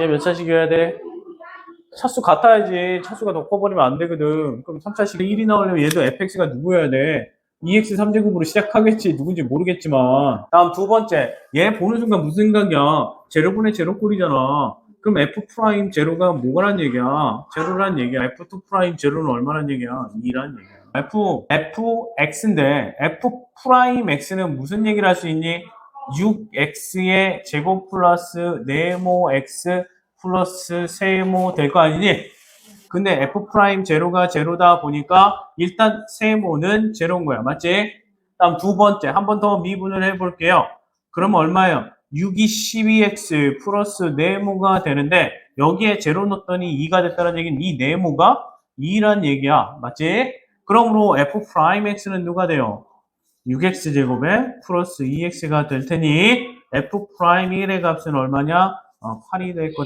얘 몇 차식이어야 돼? 차수 같아야지. 차수가 더 커버리면 안 되거든. 그럼 3차식 1이 나오려면 얘도 fx가 누구여야 돼? 2x 3제곱으로 시작하겠지. 누군지 모르겠지만. 다음 두 번째. 얘 보는 순간 무슨 생각이야? 제로분의 제로꼴이잖아. 그럼 f 프라임 제로가 뭐가란 얘기야? 제로란 얘기야. f2 프라임 제로는 얼마란 얘기야? 2란 얘기야. f, fx인데 f 프라임 x는 무슨 얘기를 할 수 있니? 6x의 제곱 플러스 네모 x 플러스 세모 될 거 아니니? 근데 f 프라임 제로가 제로다 보니까 일단 세모는 제로인 거야. 맞지? 다음 두 번째 한 번 더 미분을 해볼게요. 그러면 얼마예요? 6이 12x 플러스 네모가 되는데 여기에 제로 넣었더니 2가 됐다는 얘기는 이 네모가 2란 얘기야. 맞지? 그러므로 f 프라임 x는 누가 돼요? 6x 제곱에 플러스 2x가 될 테니 f 프라임 1의 값은 얼마냐? 어, 8이 될 거다.